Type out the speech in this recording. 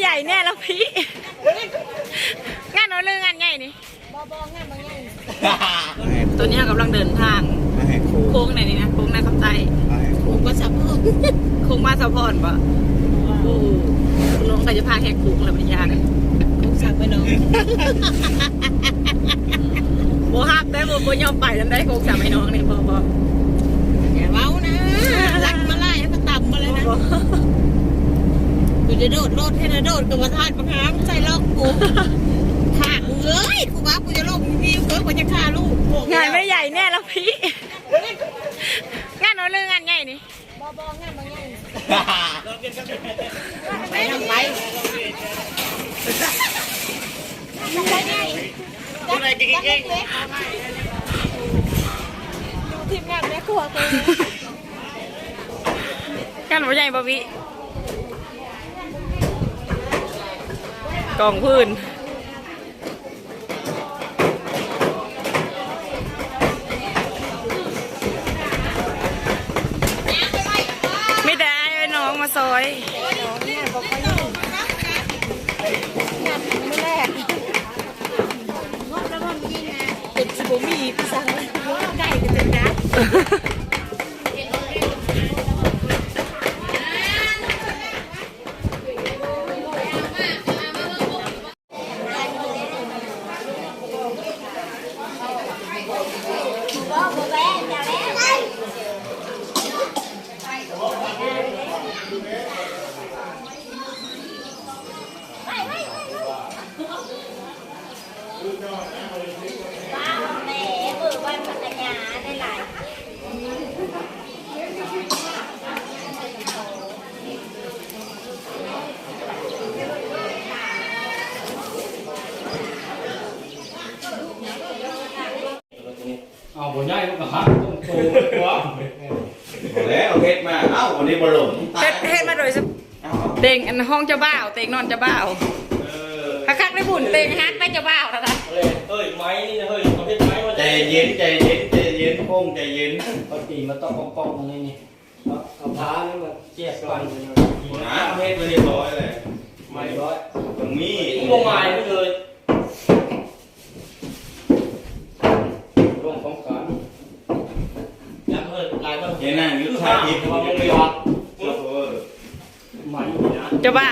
ใหญ่แน่แล้วพี่ งานเอาเรื่องงานใหญ่นี่ตัวนี้กำลังเดินทางมาให้ครูโค้งไหนนี่นะ โค้งหน้าคำใจมาให้ครูโค้งก็สะพอนโค้งมาสะพอนปะโอ้น้องก็จะพาแขกโค้งแล้วปัญญาเลยโค้งสักไปน้องโบฮักได้โบโบยอมไปแล้วได้โค้งสักไปน้องเนี่ยพอพออย่าเว้านะรักมาไล่ให้มันต่ำมาเลยนะ กูจะโดดโลดให้นะโดดกับประธานประคามใส่ลอกกูขาดมึงเลยกูว่ากูจะลงมีเกิดกว่าจะฆ่าลูกงานไม่ใหญ่แน่แล้วพี่ งานเอาเรื่องงานใหญ่นี่ไปทำไปทีมงานแม่ครัวตัวงานไม่ใหญ่บะ กองพื้นไม่ได้ไอ้น้องมาซอยเป็นสิบมีพี่สังไก่กันเป็นนะ เอาบนย่ายมันก็หักต้องโตหัว เอาแล้วเฮ็ดมา เอ้าวันนี้บอลลงเฮ็ดเฮ็ดมาโดยสเอ้าเต็งอันห้องเจ้าบ่าวเต็งนอนเจ้าบ่าวเออคักๆได้บุญเต็งฮักได้เจ้าบ่าวแล้วนะเฮ้ยเฮ้ยไม้นี่นะเฮ้ยประเภทไม้ว่าใจเย็นใจเย็นใจเย็นโค้งใจเย็นปกติมาต้องปองปองตรงนี้นี่เอาเอาผ้านี่มาเจี๊ยบกันนะเฮ็ดมาเรียบร้อยเลยไม่ร้อยตรงนี้ลงไม้ไปเลย เห็นนั่ยูท่าทิพย์ว่มึงไม่ออกจะบ้า